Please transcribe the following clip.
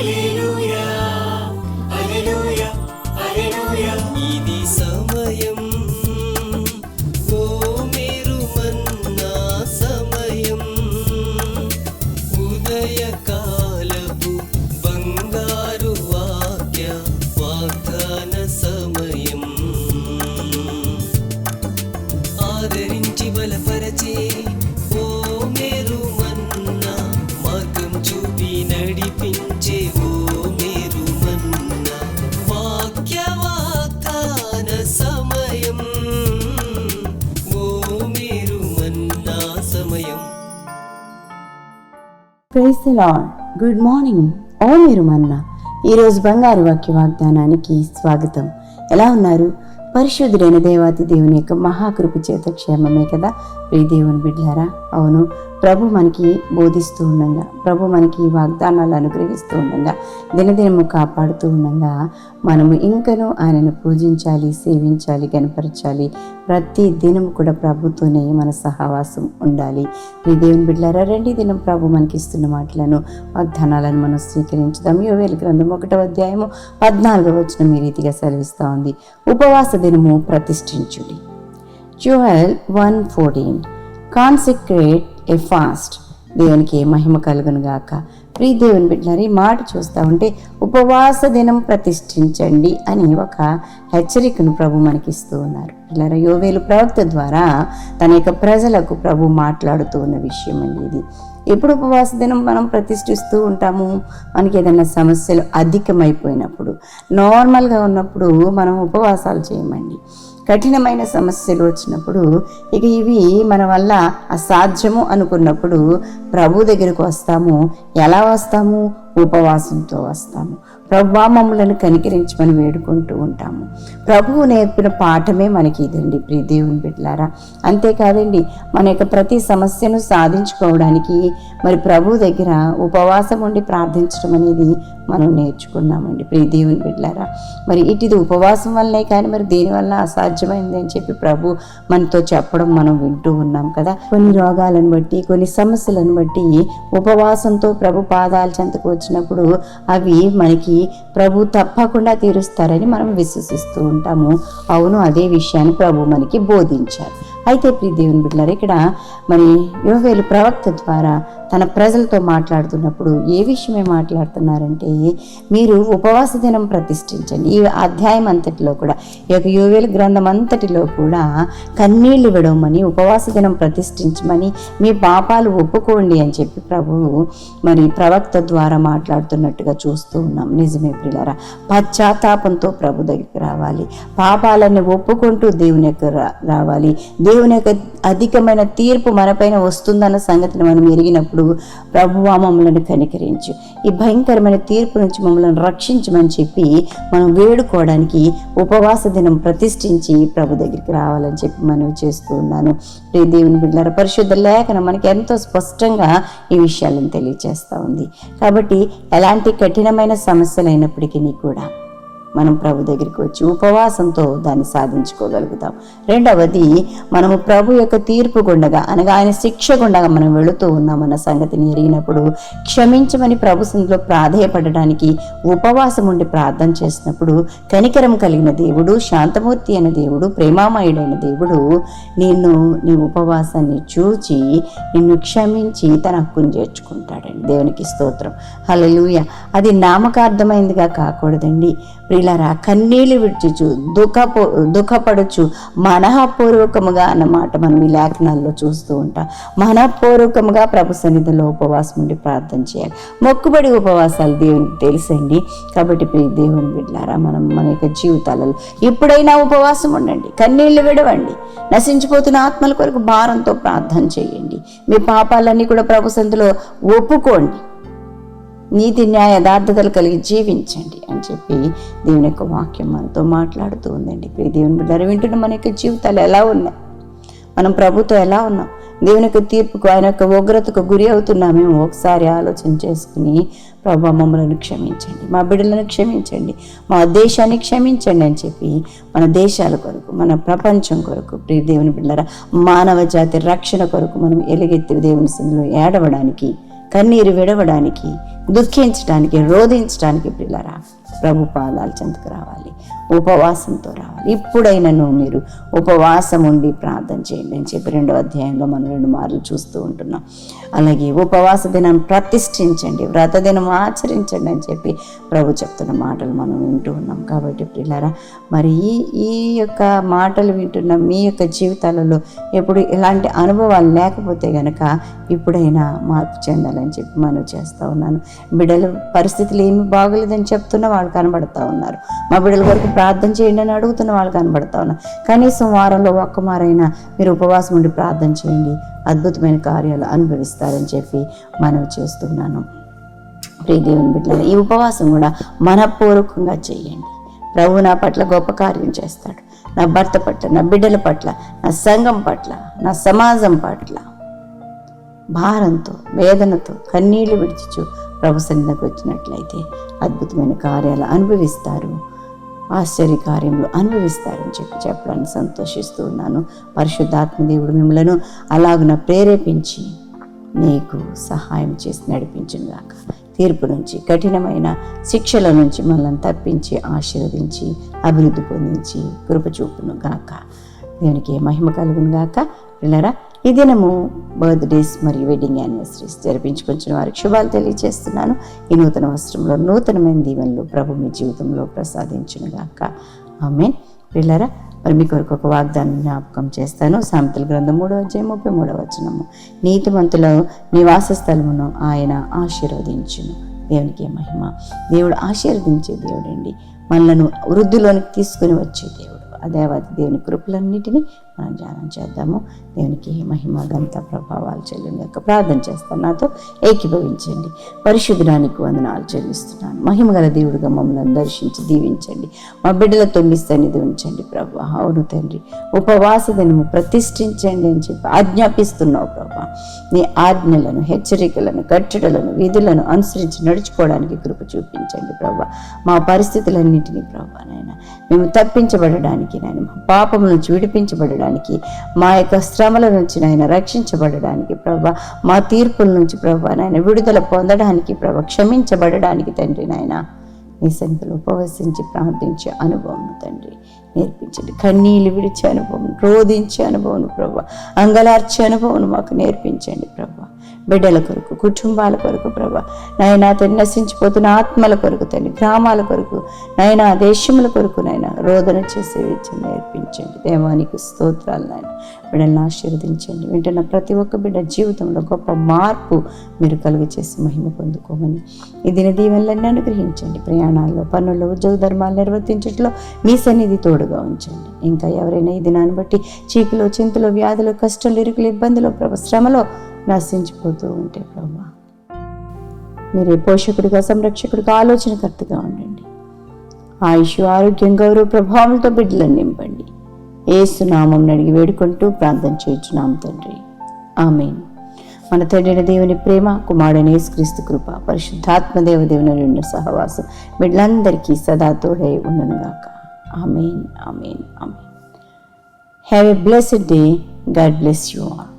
一路。ప్రైజ్ good morning ఓ మీరు మన్నా. ఈరోజు బంగారు వాక్య వాగ్దానానికి స్వాగతం. ఎలా ఉన్నారు? పరిశుద్ధుడైన దేవాతి దేవుని యొక్క మహాకృప చేత క్షేమమే కదా? ప్రియ దేవుని బిడ్డారా అవును ప్రభు మనకి బోధిస్తూ ఉండగా. ప్రభు మనకి వాగ్దానాలు అనుగ్రహిస్తూ ఉండగా. దినదినము కాపాడుతూ ఉండగా. మనము ఇంకనూ ఆయనను పూజించాలి సేవించాలి కనపరచాలి ప్రతి దినం కూడా ప్రభుతోనే మన సహవాసం ఉండాలి. మీ దేవుని బిడ్డారా రెండి దినం ప్రభు మనకి ఇస్తున్న మాటలను వాగ్దానాలను మనం స్వీకరించుదాం. యోవేలు గ్రంథం ఒకటవ అధ్యాయము పద్నాలుగవ వచ్చిన మీ రీతిగా సెలవిస్తూ ఉంది. ఉపవాస దినము ప్రతిష్ఠించుడి. Joel one fourteen. Consecrate a fast. దేవునికి మహిమ కలుగును గాక. ప్రీ దేవుని బిడ్డలారు ఈ మాట చూస్తూ ఉంటే ఉపవాస దినం ప్రతిష్ఠించండి అని ఒక హెచ్చరికను ప్రభు మనకిస్తూ ఉన్నారు. పిల్లల యోవేలు ప్రవక్త ద్వారా తన యొక్క ప్రజలకు ప్రభు మాట్లాడుతూ ఉన్న విషయం అండి ఇది. ఎప్పుడు ఉపవాస దినం మనం ప్రతిష్ఠిస్తూ ఉంటాము? మనకి ఏదైనా సమస్యలు అధికమైపోయినప్పుడు నార్మల్గా ఉన్నప్పుడు మనం ఉపవాసాలు చేయమండి. కఠినమైన సమస్యలు వచ్చినప్పుడు ఇక ఇవి మన వల్ల అసాధ్యము అనుకున్నప్పుడు ప్రభు దగ్గరకు వస్తాము. ఎలా వస్తాము? ఉపవాసంతో వస్తాము. ప్రభా మమ్మలను కనికరించమని వేడుకుంటూ ఉంటాము. ప్రభువు నేర్పిన పాఠమే మనకి ఇదండి ప్రియ దేవుని బిడ్డలారా. అంతేకాదండి మన యొక్క ప్రతి సమస్యను సాధించుకోవడానికి మరి ప్రభు దగ్గర ఉపవాసం ఉండి ప్రార్థించడం అనేది మనం నేర్చుకున్నామండి ప్రియ దేవుని బిడ్డలారా. మరి ఇటుది ఉపవాసం వల్లనే కానీ మరి దేనివల్ల అసాధ్యమైంది అని చెప్పి ప్రభు మనతో చెప్పడం మనం వింటూ ఉన్నాం కదా. కొన్ని రోగాలను బట్టి కొన్ని సమస్యలను బట్టి ఉపవాసంతో ప్రభు పాదాల చెంతకు వచ్చినప్పుడు అవి మనకి ప్రభు తప్పకుండా తీరుస్తారని మనం విశ్వసిస్తూ ఉంటాము. అవును అదే విషయాన్ని ప్రభు మనకి బోధించారు. అయితే ప్రీ దేవుని బిడ్డలారు ఇక్కడ మరి యోవేలు ప్రవక్త ద్వారా తన ప్రజలతో మాట్లాడుతున్నప్పుడు ఏ విషయమే మాట్లాడుతున్నారంటే మీరు ఉపవాస దినం ప్రతిష్ఠించండి. ఈ అధ్యాయం అంతటిలో కూడా ఈ యొక్క యోవేలు గ్రంథం అంతటిలో కూడా కన్నీళ్ళు విడవమని ఉపవాస దినం ప్రతిష్ఠించమని మీ పాపాలు ఒప్పుకోండి అని చెప్పి ప్రభువు మరి ప్రవక్త ద్వారా మాట్లాడుతున్నట్టుగా చూస్తూ ఉన్నాం. నిజమే ప్రియులారా పశ్చాత్తాపంతో ప్రభు దగ్గరికి రావాలి. పాపాలన్నీ ఒప్పుకుంటూ దేవుని యొక్క రా- రావాలి. దేవుని యొక్క అధికమైన తీర్పు మనపైన వస్తుందన్న సంగతిని మనం ఎరిగినప్పుడు ప్రభువా మమ్మల్ని కనికరించు. ఈ భయంకరమైన తీర్పు నుంచి మమ్మల్ని రక్షించమని చెప్పి మనం వేడుకోవడానికి ఉపవాస దినం ప్రతిష్ఠించి ప్రభు దగ్గరికి రావాలని చెప్పి మనవి చేస్తూ ఉన్నాను. రే దేవుని బిడ్డల పరిశుద్ధ లేఖనం మనకి ఎంతో స్పష్టంగా ఈ విషయాలను తెలియజేస్తూ ఉంది. కాబట్టి ఎలాంటి కఠినమైన సమస్యలు అయినప్పటికీ కూడా మనం ప్రభు దగ్గరికి వచ్చి ఉపవాసంతో దాన్ని సాధించుకోగలుగుతాం. రెండవది మనము ప్రభు యొక్క తీర్పు గుండగా అనగా ఆయన శిక్ష గుండగా మనం వెళుతూ ఉన్నామన్న సంగతిని ఎరిగినప్పుడు క్షమించమని ప్రభు సందులో ప్రాధేయపడడానికి ఉపవాసం ఉండి ప్రార్థన చేసినప్పుడు కనికరం కలిగిన దేవుడు శాంతమూర్తి అయిన దేవుడు ప్రేమామయుడైన దేవుడు నిన్ను నీ ఉపవాసాన్ని చూచి నిన్ను క్షమించి తన హక్కును చేర్చుకుంటాడండి. దేవునికి స్తోత్రం. హల్లెలూయ. అది నామకార్థమైందిగా కాకూడదండి. ప్రియులారా కన్నీళ్ళు విడిచిచు దుఃఖపో దుఃఖపడచ్చు మనఃపూర్వకముగా అన్నమాట మనం ఈ లేఖనాల్లో చూస్తూ ఉంటాం. మనఃపూర్వకముగా ప్రభు సన్నిధిలో ఉపవాసం ఉండి ప్రార్థన చేయాలి. మొక్కుబడి ఉపవాసాలు దేవునికి తెలుసండి. కాబట్టి ప్రియ దేవుని బిడ్డారా మనం మన యొక్క జీవితాలలో ఎప్పుడైనా ఉపవాసం ఉండండి. కన్నీళ్ళు విడవండి. నశించిపోతున్న ఆత్మల కొరకు భారంతో ప్రార్థన చేయండి. మీ పాపాలన్నీ కూడా ప్రభు సన్నిధిలో ఒప్పుకోండి. నీతి న్యాయ యథార్థతలు కలిగి జీవించండి అని చెప్పి దేవుని యొక్క వాక్యం మనతో మాట్లాడుతూ ఉందండి. ప్రియ దేవుని బిడ్డారు వింటున్న మన యొక్క జీవితాలు ఎలా ఉన్నాయి? మనం ప్రభుతో ఎలా ఉన్నాం? దేవుని యొక్క తీర్పుకు ఆయన యొక్క ఉగ్రతకు గురి అవుతున్నామేమో ఒకసారి ఆలోచన చేసుకుని ప్రభు మమ్మల్ని క్షమించండి మా బిడ్డలను క్షమించండి మా దేశాన్ని క్షమించండి అని చెప్పి మన దేశాల కొరకు మన ప్రపంచం కొరకు ప్రియ దేవుని బిడ్డరా మానవ జాతి రక్షణ కొరకు మనం ఎలుగెత్తి దేవుని సందులో ఏడవడానికి కన్నీరు విడవడానికి దుఃఖించడానికి రోధించడానికి పిల్లరా ప్రభు పాదాలు చెందుకు రావాలి. ఉపవాసంతో రావాలి. ఇప్పుడైనను మీరు ఉపవాసం ఉండి ప్రార్థన చేయండి. అని చెప్పి రెండో అధ్యాయంలో మనం రెండు మార్లు చూస్తూ ఉంటున్నాం. అలాగే ఉపవాస దినం ప్రతిష్ఠించండి వ్రత దినం ఆచరించండి అని చెప్పి ప్రభు చెప్తున్న మాటలు మనం వింటూ ఉన్నాం. కాబట్టి పిల్లరా మరి ఈ ఈ యొక్క మాటలు వింటున్న మీ యొక్క జీవితాలలో ఎప్పుడు ఇలాంటి అనుభవాలు లేకపోతే గనక ఇప్పుడైనా మార్పు చెందాలని చెప్పి మనం చేస్తూ ఉన్నాను. బిడ్డల పరిస్థితులు ఏమి బాగోలేదని చెప్తున్న వాళ్ళు కనబడతా ఉన్నారు. మా బిడ్డల వరకు ప్రార్థన చేయండి అని అడుగుతున్న వాళ్ళు కనబడతా ఉన్నారు కనీసం వారంలో ఒక్క మారైనా మీరు ఉపవాసం ఉండి ప్రార్థన చేయండి. అద్భుతమైన కార్యాలు అనుభవిస్తారని చెప్పి మనవి చేస్తున్నాను. ప్రియ దేవుని ఈ ఉపవాసం కూడా మనపూర్వకంగా చేయండి. ప్రభు నా పట్ల గొప్ప కార్యం చేస్తాడు. నా భర్త పట్ల నా బిడ్డల పట్ల నా సంఘం పట్ల నా సమాజం పట్ల భారంతో వేదనతో కన్నీళ్ళు విడిచిచు ప్రభు సన్నిధికి వచ్చినట్లయితే అద్భుతమైన కార్యాలు అనుభవిస్తారు. ఆశ్చర్యకార్యములు అనుభవిస్తారని చెప్పి చెప్పడానికి సంతోషిస్తూ ఉన్నాను. పరిశుద్ధాత్మ దేవుడు మిమ్మలను అలాగున ప్రేరేపించి నీకు సహాయం చేసి నడిపించిన గాక. తీర్పు నుంచి కఠినమైన శిక్షల నుంచి మనల్ని తప్పించి ఆశీర్వదించి అభివృద్ధి పొందించి కృప చూపును గాక. దేవునికి మహిమ కలుగును గాక. పిల్లరా ఈ దినము బర్త్డేస్ మరియు వెడ్డింగ్ యానివర్సరీస్ జరిపించుకొచ్చిన వారికి శుభాలు తెలియజేస్తున్నాను ఈ నూతన వస్త్రంలో నూతనమైన దీవెనలు ప్రభు మీ జీవితంలో ప్రసాదించును గాక ఆమె పిల్లరా మరి మీ కొరకు ఒక వాగ్దానం జ్ఞాపకం చేస్తాను. సామెతల గ్రంథం మూడవ అధ్యాయం ముప్పై మూడవ వచనము. నీతిమంతుల నివాస స్థలమును ఆయన ఆశీర్వదించును. దేవునికి మహిమ. దేవుడు ఆశీర్వదించే దేవుడండి. మనలను వృద్ధిలోనికి తీసుకుని వచ్చే దేవుడు. ఆ దేవుని కృపలన్నిటినీ మనం ధ్యానం చేద్దాము. దేవునికి మహిమ గంత ప్రభావాలు చెల్లిని యొక్క ప్రార్థన చేస్తాను. నాతో ఏకీభవించండి. పరిశుద్ధానికి వందనాలు చెల్లిస్తున్నాను. మహిమ గల దేవుడిగా మమ్మల్ని దర్శించి దీవించండి. మా బిడ్డల మీ సన్నిధి ఉంచండి ప్రభు. అవును తండ్రి. ఉపవాస దినము ప్రతిష్ఠించండి అని చెప్పి ఆజ్ఞాపిస్తున్నావు ప్రభా. నీ ఆజ్ఞలను హెచ్చరికలను కట్టడలను విధులను అనుసరించి నడుచుకోవడానికి కృప చూపించండి ప్రభా. మా పరిస్థితులన్నింటినీ ప్రభా నాయన మేము తప్పించబడడానికి నాయన మా పాపములను విడిపించబడడానికి పొందడానికి మా యొక్క శ్రమల నుంచి నాయన రక్షించబడడానికి ప్రభా మా తీర్పుల నుంచి ప్రభా నాయన విడుదల పొందడానికి ప్రభా క్షమించబడడానికి తండ్రి నాయన. నీ సన్నిధిలో ఉపవసించి ప్రార్థించే అనుభవం తండ్రి నేర్పించండి. కన్నీళ్ళు విడిచే అనుభవం రోధించే అనుభవం ప్రభా అంగలార్చే అనుభవం మాకు నేర్పించండి ప్రభా. బిడ్డల కొరకు కుటుంబాల కొరకు ప్రభా. నైనా అతను నశించిపోతున్న ఆత్మల కొరకు తండ్రి గ్రామాల కొరకు నైనా దేశముల కొరకు నాయన రోదన చేసే విద్యను నేర్పించండి. దేవానికి స్తోత్రాలు నాయన. బిడ్డలను ఆశీర్వదించండి. వింటున్న ప్రతి ఒక్క బిడ్డ జీవితంలో గొప్ప మార్పు మీరు కలుగు చేసి మహిమ పొందుకోమని ఈ దిన దీవెనలన్నీ అనుగ్రహించండి. ప్రయాణాల్లో పనుల్లో ఉద్యోగ ధర్మాలు నిర్వర్తించట్లో మీ సన్నిధి తోడుగా ఉంచండి. ఇంకా ఎవరైనా ఈ దినాన్ని బట్టి చీకులో చింతలో వ్యాధులు కష్టాలు ఇరుకులు ఇబ్బందులు ప్రభ శ్రమలో నశించిపోతూ ఉంటే ప్రభా మీరే పోషకుడిగా సంరక్షకుడిగా ఆలోచనకర్తగా ఉండండి. ఆయుష్ ఆరోగ్యం గౌరవ ప్రభావంతో బిడ్డలను నింపండి. ఏసునామం అడిగి వేడుకుంటూ ప్రార్థన చేయించున్నాం తండ్రి. ఆమె మన తండ్రిన దేవుని ప్రేమ కుమారుడైన క్రీస్తు కృప పరిశుద్ధాత్మ దేవదేవుని రెండు సహవాసం బిడ్డలందరికీ సదా తోడై ఉండునుగాక amen amen amen. Have a blessed day God bless you all